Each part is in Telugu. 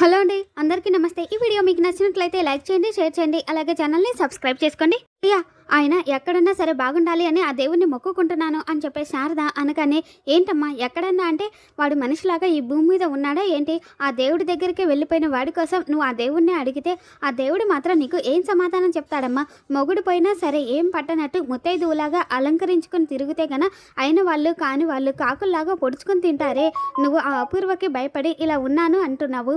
హలో అండి అందరికీ నమస్తే. ఈ వీడియో మీకు నచ్చినట్లయితే లైక్ చేయండి షేర్ చేయండి అలాగే ఛానల్ని సబ్స్క్రైబ్ చేసుకోండి. అయ్యా ఆయన ఎక్కడున్నా సరే బాగుండాలి అని ఆ దేవుణ్ణి మొక్కుకుంటున్నాను అని చెప్పే శారద అనగానే ఏంటమ్మా ఎక్కడన్నా అంటే వాడు మనిషిలాగా ఈ భూమి మీద ఉన్నాడా ఏంటి? ఆ దేవుడి దగ్గరికి వెళ్ళిపోయిన వాడి కోసం నువ్వు ఆ దేవుణ్ణి అడిగితే ఆ దేవుడు మాత్రం నీకు ఏం సమాధానం చెప్తాడమ్మా? మొగుడు పోయినా సరే ఏం పట్టనట్టు ముత్తైదువులాగా అలంకరించుకుని తిరిగితే గన అయిన వాళ్ళు కాని వాళ్ళు కాకుల్లాగా పొడుచుకుని తింటారే? నువ్వు ఆ అపూర్వకి భయపడి ఇలా ఉన్నాను అంటున్నావు?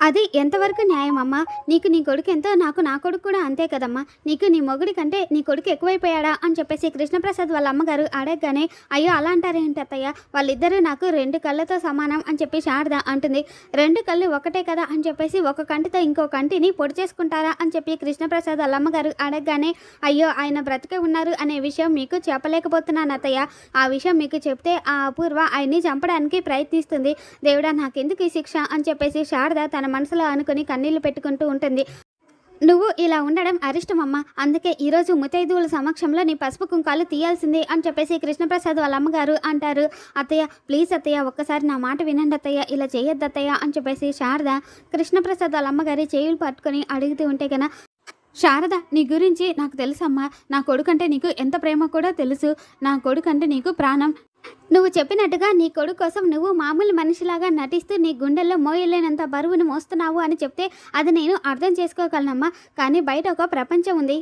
అది ఎంతవరకు న్యాయం అమ్మా? నీకు నీ కొడుకు ఎంతో నాకు నా కొడుకు కూడా అంతే కదమ్మా. నీకు నీ మొగుడి కంటే నీ కొడుకు ఎక్కువైపోయాడా అని చెప్పేసి కృష్ణప్రసాద్ వాళ్ళ అమ్మగారు అడగగానే అయ్యో అలా అంటారేంటి అత్తయ్య? వాళ్ళిద్దరూ నాకు రెండు కళ్ళతో సమానం అని చెప్పి శారద అంటుంది. రెండు కళ్ళు ఒకటే కదా అని చెప్పేసి ఒక కంటితో ఇంకో కంటిని పొడి చేసుకుంటారా అని చెప్పి కృష్ణప్రసాద్ వాళ్ళ అమ్మగారు అడగగానే అయ్యో ఆయన బ్రతికే ఉన్నారు అనే విషయం మీకు చెప్పలేకపోతున్నాను అత్తయ్య. ఆ విషయం మీకు చెప్తే ఆ అపూర్వ ఆయన్ని చంపడానికి ప్రయత్నిస్తుంది. దేవుడా నాకెందుకు ఈ శిక్ష? అని చెప్పేసి శారద తన మనసులో అనుకుని కన్నీళ్ళు పెట్టుకుంటూ ఉంటుంది. నువ్వు ఇలా ఉండడం అరిష్టమమ్మా అందుకే ఈరోజు ముతైదువుల సమక్షంలో నీ పసుపు కుంకాలు తీయాల్సిందే అని చెప్పేసి కృష్ణప్రసాద్ వాళ్ళ అమ్మగారు అంటారు. అత్తయ్య ప్లీజ్ అత్తయ్య ఒక్కసారి నా మాట వినండి అత్తయ్య. ఇలా చేయొద్దు అత్తయ్య అని చెప్పేసి శారద కృష్ణప్రసాద్ వాళ్ళ అమ్మగారి చేయులు పట్టుకొని అడుగుతూ ఉంటే కన్నా శారద నీ గురించి నాకు తెలుసమ్మా. నా కొడుకంటే నీకు ఎంత ప్రేమ కూడా తెలుసు. నా కొడుకంటే నీకు ప్రాణం. నువ్వు చెప్పినట్టుగా నీ కొడుకు కోసం నువ్వు మామూలు మనిషిలాగా నటిస్తూ నీ గుండెల్లో మోయలేనంత బరువును మోస్తున్నావు అని చెప్తే అది నేను అర్థం చేసుకోగలనమ్మా. కానీ బయట ఒక ప్రపంచం ఉంది.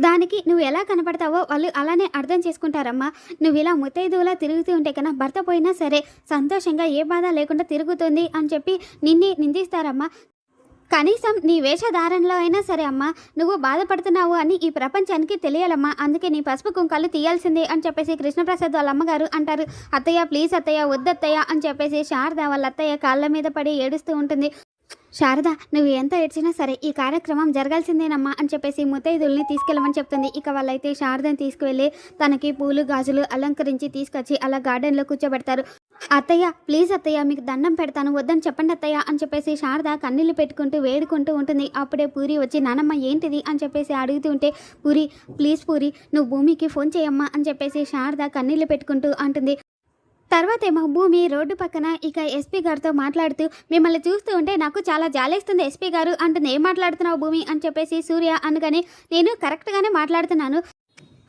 దానికి నువ్వు ఎలా కనపడతావో వాళ్ళు అలానే అర్థం చేసుకుంటారమ్మా. నువ్వు ఇలా ముత్తైదువులా తిరుగుతూ ఉంటే కన్నా భర్త పోయినా సరే సంతోషంగా ఏ బాధ లేకుండా తిరుగుతుంది అని చెప్పి నిన్నే నిందిస్తారమ్మా. కనీసం నీ వేషధారణలో అయినా సరే అమ్మా నువ్వు బాధపడుతున్నావు అని ఈ ప్రపంచానికి తెలియాలమ్మా. అందుకే నీ పసుపు కుంకాలు తీయాల్సిందే అని చెప్పేసి కృష్ణప్రసాద్ వాళ్ళ అమ్మగారు అంటారు. అత్తయ్య ప్లీజ్ అత్తయ్య వద్దత్తయ్య అని చెప్పేసి శారద వాళ్ళ అత్తయ్య కాళ్ళ మీద పడి ఏడుస్తూ ఉంటుంది. శారద నువ్వు ఎంత ఏడ్చినా సరే ఈ కార్యక్రమం జరగాల్సిందేనమ్మా అని చెప్పేసి ముత్తైదుల్ని తీసుకెళ్ళమని చెప్తుంది. ఇక వాళ్ళైతే శారదని తీసుకువెళ్ళి తనకి పూలు గాజులు అలంకరించి తీసుకొచ్చి అలా గార్డెన్లో కూర్చోబెడతారు. అత్తయ్య ప్లీజ్ అత్తయ్య మీకు దండం పెడతాను. వద్దని చెప్పండి అత్తయ్య అని చెప్పేసి శారద కన్నీళ్ళు పెట్టుకుంటూ వేడుకుంటూ ఉంటుంది. అప్పుడే పూరి వచ్చి నానమ్మ ఏంటిది? అని చెప్పేసి అడుగుతూ ఉంటే పూరి ప్లీజ్ పూరి నువ్వు భూమికి ఫోన్ చేయమ్మా అని చెప్పేసి శారద కన్నీళ్ళు పెట్టుకుంటూ అంటుంది. తర్వాత ఏమో భూమి రోడ్డు పక్కన ఇక ఎస్పీ గారితో మాట్లాడుతూ మిమ్మల్ని చూస్తూ ఉంటే నాకు చాలా జాలేస్తుంది ఎస్పీ గారు. అంటుంది ఏం మాట్లాడుతున్నావు భూమి? అని చెప్పేసి సూర్య అనగానే నేను కరెక్ట్గానే మాట్లాడుతున్నాను.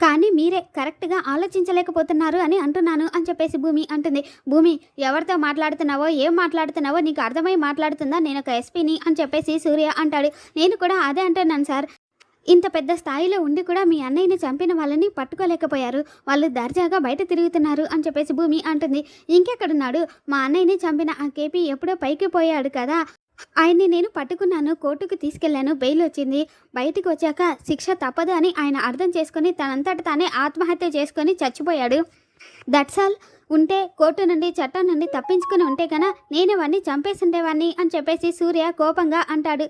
కానీ మీరే కరెక్ట్గా ఆలోచించలేకపోతున్నారు అని అంటున్నాను అని చెప్పేసి భూమి అంటుంది. భూమి ఎవరితో మాట్లాడుతున్నావో ఏం మాట్లాడుతున్నావో నీకు అర్థమై మాట్లాడుతుందా? నేను ఒక ఎస్పీని అని చెప్పేసి సూర్య అంటాడు. నేను కూడా అదే అంటున్నాను సార్. ఇంత పెద్ద స్థాయిలో ఉండి కూడా మీ అన్నయ్యని చంపిన వాళ్ళని పట్టుకోలేకపోయారు. వాళ్ళు దర్జాగా బయట తిరుగుతున్నారు అని చెప్పేసి భూమి అంటుంది. ఇంకెక్కడున్నాడు? మా అన్నయ్యని చంపిన ఆ కేపీ ఎప్పుడో పైకి పోయాడు కదా. ఆయన్ని నేను పట్టుకున్నాను కోర్టుకు తీసుకెళ్ళాను బెయిల్ వచ్చింది. బయటికి వచ్చాక శిక్ష తప్పదు అని ఆయన అర్థం చేసుకుని తనంతట తానే ఆత్మహత్య చేసుకొని చచ్చిపోయాడు. దట్స్ ఆల్ ఉంటే కోర్టు నుండి చట్టం నుండి తప్పించుకుని ఉంటే కన్నా నేను వాడిని చంపేసి ఉండేవాడిని అని చెప్పేసి సూర్య కోపంగా అంటాడు.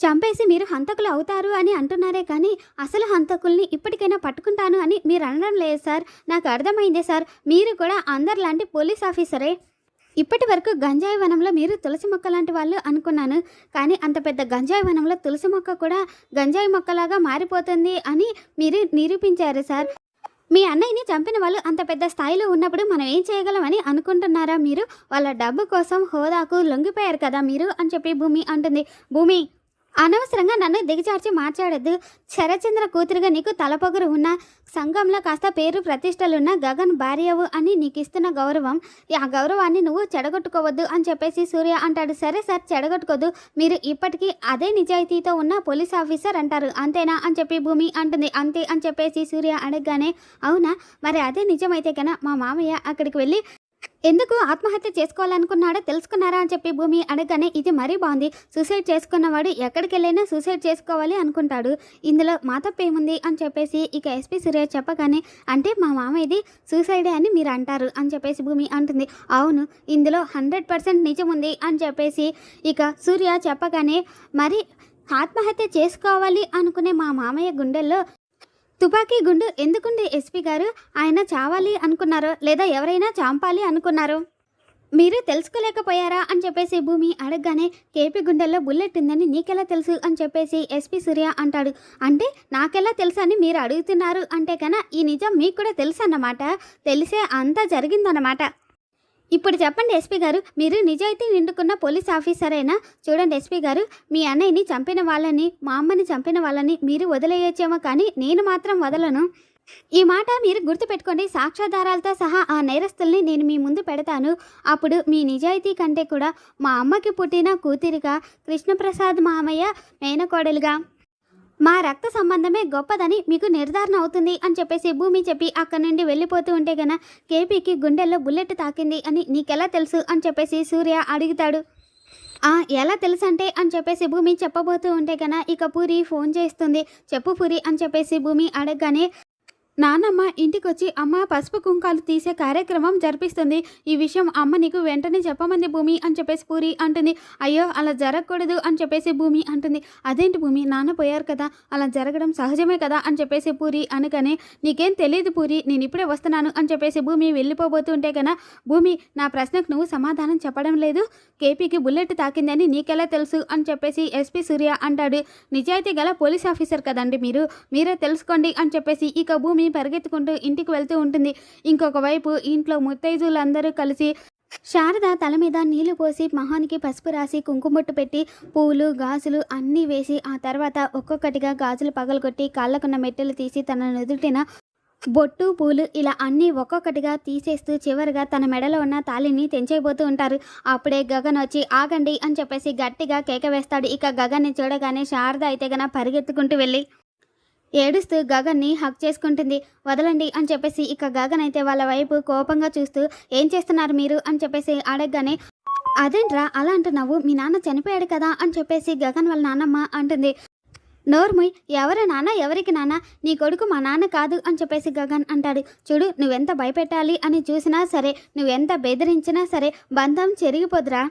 చంపేసి మీరు హంతకులు అవుతారు అని అంటున్నారే కానీ అసలు హంతకుల్ని ఇప్పటికైనా పట్టుకుంటాను అని మీరు అనడం లేదు సార్. నాకు అర్థమైందే సార్. మీరు కూడా అందరిలాంటి పోలీస్ ఆఫీసరే. ఇప్పటి వరకు గంజాయి వనంలో మీరు తులసి మొక్క లాంటి వాళ్ళు అనుకున్నాను. కానీ అంత పెద్ద గంజాయి వనంలో తులసి మొక్క కూడా గంజాయి మొక్కలాగా మారిపోతుంది అని మీరు నిరూపించారు సార్. మీ అన్నయ్యని చంపిన వాళ్ళు అంత పెద్ద స్థాయిలో ఉన్నప్పుడు మనం ఏం చేయగలమని అనుకుంటున్నారా మీరు? వాళ్ళ డబ్బు కోసం హోదాకు లొంగిపోయారు కదా మీరు అని చెప్పి భూమి అంటుంది. భూమి అనవసరంగా నన్ను దిగజార్చి మాట్లాడద్దు. శరచంద్ర కూతురుగా నీకు తలపొగరు ఉన్న సంఘంలో కాస్త పేరు ప్రతిష్టలున్న గగన్ భార్యవు అని నీకు ఇస్తున్న గౌరవం ఆ గౌరవాన్ని నువ్వు చెడగొట్టుకోవద్దు అని చెప్పేసి సూర్య అంటాడు. సరే సార్ చెడగొట్టుకోదు. మీరు ఇప్పటికీ అదే నిజాయితీతో ఉన్న పోలీస్ ఆఫీసర్ అంటారు. అంతేనా అని చెప్పి భూమి అంటుంది. అంతే అని చెప్పేసి సూర్య అడగగానే అవునా? మరి అదే నిజమైతే కన్నా మా మామయ్య అక్కడికి వెళ్ళి ఎందుకు ఆత్మహత్య చేసుకోవాలనుకున్నాడో తెలుసుకున్నారా అని చెప్పి భూమి అడగగానే ఇది మరీ బాగుంది. సూసైడ్ చేసుకున్నవాడు ఎక్కడికి వెళ్ళైనా సూసైడ్ చేసుకోవాలి అనుకుంటాడు. ఇందులో మా తప్పేముంది అని చెప్పేసి ఇక ఎస్పీ సూర్య చెప్పగానే అంటే మా మామయ్యది సూసైడే అని మీరు అంటారు అని చెప్పేసి భూమి అంటుంది. అవును ఇందులో హండ్రెడ్ పర్సెంట్ నిజం ఉంది అని చెప్పేసి ఇక సూర్య చెప్పగానే మరి ఆత్మహత్య చేసుకోవాలి అనుకునే మా మామయ్య గుండెల్లో తుపాకీ గుండు ఎందుకుంది ఎస్పీ గారు? ఆయన చావాలి అనుకున్నారో లేదా ఎవరైనా చాంపాలి అనుకున్నారో? మీరు తెలుసుకోలేకపోయారా అని చెప్పేసి భూమి అడగగానే కేపీ గుండెల్లో బుల్లెట్ ఉందని నీకెలా తెలుసు అని చెప్పేసి ఎస్పీ సూర్య అంటాడు. అంటే నాకెలా తెలుసు అని మీరు అడుగుతున్నారు అంటే కన్నా ఈ నిజం మీకు కూడా తెలుసు అన్నమాట తెలిసే అంతా జరిగిందన్నమాట. ఇప్పుడు చెప్పండి ఎస్పీ గారు మీరు నిజాయితీ నిండుకున్న పోలీస్ ఆఫీసరేనా? చూడండి ఎస్పీ గారు మీ అన్నయ్యని చంపిన వాళ్ళని మా అమ్మని చంపిన వాళ్ళని మీరు వదిలేయచ్చేమో కానీ నేను మాత్రం వదలను. ఈ మాట మీరు గుర్తుపెట్టుకోండి సాక్ష్యాధారాలతో సహా ఆ నేరస్తుల్ని నేను మీ ముందు పెడతాను. అప్పుడు మీ నిజాయితీ కంటే కూడా మా అమ్మకి పుట్టిన కూతురిగా కృష్ణప్రసాద్ మామయ్య మేనకోడలుగా మా రక్త సంబంధమే గొప్పదని మీకు నిర్ధారణ అవుతుంది అని చెప్పేసి భూమి చెప్పి అక్కడి నుండి వెళ్ళిపోతూ ఉంటే గన కేపీకి గుండెల్లో బుల్లెట్ తాకింది అని నీకెలా తెలుసు అని చెప్పేసి సూర్య అడుగుతాడు. ఆ ఎలా తెలుసు అంటే అని చెప్పేసి భూమి చెప్పబోతూ ఉంటే గన ఇక పూరి ఫోన్ చేస్తుంది. చెప్పు పూరి అని చెప్పేసి భూమి అడగగానే నానమ్మ ఇంటికొచ్చి అమ్మ పసుపు కుంకాలు తీసే కార్యక్రమం జరిపిస్తుంది. ఈ విషయం అమ్మ నీకు వెంటనే చెప్పమంది భూమి అని చెప్పేసి పూరి అంటుంది. అయ్యో అలా జరగకూడదు అని చెప్పేసి భూమి అంటుంది. అదేంటి భూమి? నాన్న పోయారు కదా. అలా జరగడం సహజమే కదా అని చెప్పేసి పూరి అనగానే నీకేం తెలియదు పూరి నేను ఇప్పుడే వస్తున్నాను అని చెప్పేసి భూమి వెళ్ళిపోబోతుంటే కన్నా భూమి నా ప్రశ్నకు నువ్వు సమాధానం చెప్పడం లేదు. కేపీకి బుల్లెట్ తాకిందని నీకెలా తెలుసు అని చెప్పేసి ఎస్పీ సూర్య అంటాడు. నిజాయితీ గల పోలీస్ ఆఫీసర్ కదండి మీరు. మీరే తెలుసుకోండి అని చెప్పేసి ఇక భూమి పరిగెత్తుకుంటూ ఇంటికి వెళ్తూ ఉంటుంది. ఇంకొక వైపు ఇంట్లో ముత్తైదులందరూ కలిసి శారద తల మీద నీళ్ళు పోసి మహానికి పసుపు రాసి కుంకుమొట్టు పెట్టి పూలు గాజులు అన్నీ వేసి ఆ తర్వాత ఒక్కొక్కటిగా గాజులు పగలగొట్టి కాళ్ళకున్న మెట్టెలు తీసి తన నుదుటిన బొట్టు పూలు ఇలా అన్నీ ఒక్కొక్కటిగా తీసేస్తూ చివరిగా తన మెడలో ఉన్న తాళిని తెంచేయబోతూ ఉంటారు. అప్పుడే గగన్ వచ్చి ఆగండి అని చెప్పేసి గట్టిగా కేక వేస్తాడు. ఇక గగన్ని చూడగానే శారద అయితే గన పరిగెత్తుకుంటూ వెళ్ళి ఏడుస్తూ గగన్ని హక్ చేసుకుంటుంది. వదలండి అని చెప్పేసి ఇక గగన్ అయితే వాళ్ళ వైపు కోపంగా చూస్తూ ఏం చేస్తున్నారు మీరు? అని చెప్పేసి అడగగానే అదేంట్రా అలా అంటున్నావు? మీ నాన్న చనిపోయాడు కదా? అని చెప్పేసి గగన్ వాళ్ళ నాన్నమ్మ అంటుంది. నోర్ముయ్ ఎవరు నాన్న? ఎవరికి నాన్న? నీ కొడుకు మా నాన్న కాదు అని చెప్పేసి గగన్ అంటాడు. చూడు నువ్వెంత భయపెట్టాలి అని చూసినా సరే నువ్వెంత బెదిరించినా సరే బంధం చెరిగిపోదురా.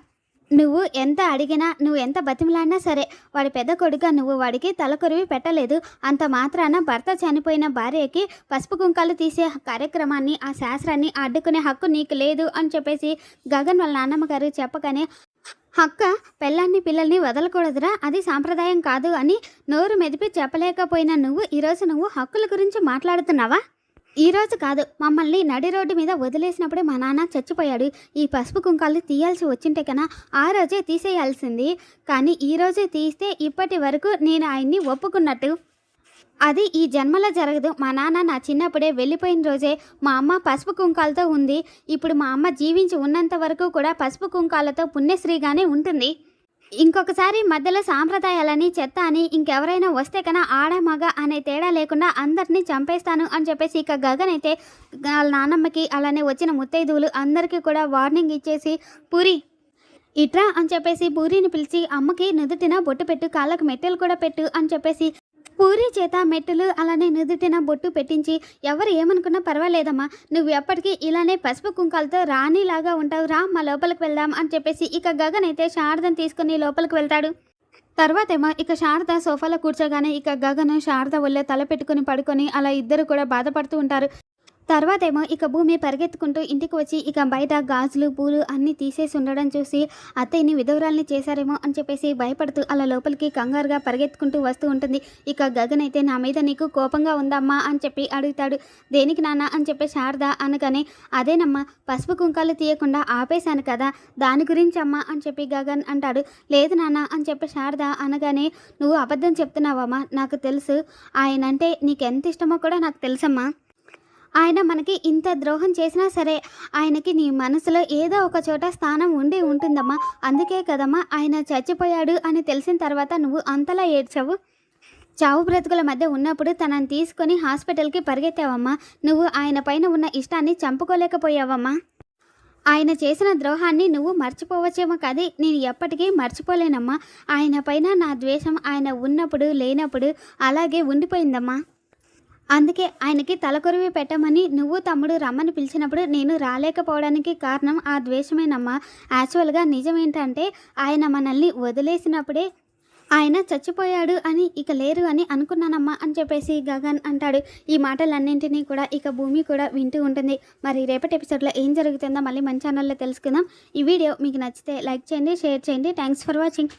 నువ్వు ఎంత అడిగినా నువ్వు ఎంత బతిమలాడినా సరే వాడి పెద్ద కొడుక నువ్వు వాడికి తలకొరివి పెట్టలేదు. అంత మాత్రాన భర్త చనిపోయిన భార్యకి పసుపు కుంకాలు తీసే కార్యక్రమాన్ని ఆ శాస్త్రాన్ని అడ్డుకునే హక్కు నీకు లేదు అని చెప్పేసి గగన్ వాళ్ళ నాన్నమ్మ గారు చెప్పగానే హక్క పెళ్ళాన్ని పిల్లల్ని వదలకూడదురా అది సాంప్రదాయం కాదు అని నోరు మెదిపి చెప్పలేకపోయిన నువ్వు ఈరోజు నువ్వు హక్కుల గురించి మాట్లాడుతున్నావా? ఈరోజు కాదు. మమ్మల్ని నడి రోడ్డు మీద వదిలేసినప్పుడే మా నాన్న చచ్చిపోయాడు. ఈ పసుపు కుంకాలు తీయాల్సి వచ్చింటే కన్నా ఆ రోజే తీసేయాల్సింది. కానీ ఈరోజే తీస్తే ఇప్పటి వరకు నేను ఆయన్ని ఒప్పుకున్నట్టు. అది ఈ జన్మలో జరగదు. మా నాన్న నా చిన్నప్పుడే వెళ్ళిపోయిన రోజే మా అమ్మ పసుపు కుంకాలతో ఉంది. ఇప్పుడు మా అమ్మ జీవించి ఉన్నంత వరకు కూడా పసుపు కుంకాలతో పుణ్యశ్రీగానే ఉంటుంది. ఇంకొకసారి మధ్యలో సాంప్రదాయాలని చెత్త అని ఇంకెవరైనా వస్తే కన్నా ఆడ మగ అనే తేడా లేకుండా అందరినీ చంపేస్తాను అని చెప్పేసి ఇక గగన్ అయితే వాళ్ళ నాన్నమ్మకి అలానే వచ్చిన ముత్తైదువులు అందరికీ కూడా వార్నింగ్ ఇచ్చేసి పూరి ఇట్రా అని చెప్పేసి పూరిని పిలిచి అమ్మకి నుదుటిన బొట్టు పెట్టు కాళ్ళకు మెట్టెలు కూడా పెట్టు అని చెప్పేసి పూరి చేత మెట్టులు అలానే నుదుటిన బొట్టు పెట్టించి ఎవరు ఏమనుకున్నా పర్వాలేదమ్మా. నువ్వు ఎప్పటికీ ఇలానే పసుపు కుంకాలతో రాణిలాగా ఉంటావు. రా మా లోపలికి వెళ్దాం అని చెప్పేసి ఇక గగన్ అయితే శారదను తీసుకుని లోపలికి వెళ్తాడు. తర్వాతేమో ఇక శారద సోఫాలో కూర్చోగానే ఇక గగను శారద ఒళ్ళే తల పెట్టుకుని పడుకొని అలా ఇద్దరు కూడా బాధపడుతూ ఉంటారు. తర్వాతేమో ఇక భూమి పరిగెత్తుకుంటూ ఇంటికి వచ్చి ఇక బయట గాజులు పూలు అన్నీ తీసేసి ఉండడం చూసి అత్తయ్యని విధవరాల్ని చేశారేమో అని చెప్పేసి భయపడుతూ అలా లోపలికి కంగారుగా పరిగెత్తుకుంటూ వస్తూ ఉంటుంది. ఇక గగన్ అయితే నా మీద నీకు కోపంగా ఉందమ్మా అని చెప్పి అడుగుతాడు. దేనికి నాన్న అని చెప్పి శారద అనగానే అదేనమ్మా పసుపు కుంకాలు తీయకుండా ఆపేశాను కదా దాని గురించి అమ్మా అని చెప్పి గగన్ అంటాడు. లేదు నాన్న అని చెప్పి శారద అనగానే నువ్వు అబద్ధం చెప్తున్నావమ్మా నాకు తెలుసు. ఆయన అంటే నీకు ఎంత ఇష్టమో కూడా నాకు తెలుసమ్మా. ఆయన మనకి ఇంత ద్రోహం చేసినా సరే ఆయనకి నీ మనసులో ఏదో ఒక చోట స్థానం ఉండి ఉంటుందమ్మా. అందుకే కదమ్మా ఆయన చచ్చిపోయాడు అని తెలిసిన తర్వాత నువ్వు అంతలా ఏడ్చావు. చావు బ్రతుకుల మధ్య ఉన్నప్పుడు తనని తీసుకొని హాస్పిటల్కి పరిగెత్తావమ్మా. నువ్వు ఆయన పైన ఉన్న ఇష్టాన్ని చంపుకోలేకపోయావమ్మా. ఆయన చేసిన ద్రోహాన్ని నువ్వు మర్చిపోవచ్చేమో కదా నేను ఎప్పటికీ మర్చిపోలేనమ్మా. ఆయన పైన నా ద్వేషం ఆయన ఉన్నప్పుడు లేనప్పుడు అలాగే ఉండిపోయిందమ్మా. అందుకే ఆయనకి తలకొరివి పెట్టమని నువ్వు తమ్ముడు రమ్మని పిలిచినప్పుడు నేను రాలేకపోవడానికి కారణం ఆ ద్వేషమేనమ్మా. యాక్చువల్గా నిజం ఏంటంటే ఆయన మనల్ని వదిలేసినప్పుడే ఆయన చచ్చిపోయాడు అని ఇక లేరు అని అనుకున్నానమ్మా అని చెప్పేసి గగన్ అంటాడు. ఈ మాటలన్నింటినీ కూడా ఇక భూమి కూడా వింటూ ఉంటుంది. మరి రేపటి ఎపిసోడ్లో ఏం జరుగుతుందో మళ్ళీ మన ఛానల్లో తెలుసుకుందాం. ఈ వీడియో మీకు నచ్చితే లైక్ చేయండి షేర్ చేయండి. Thanks for watching.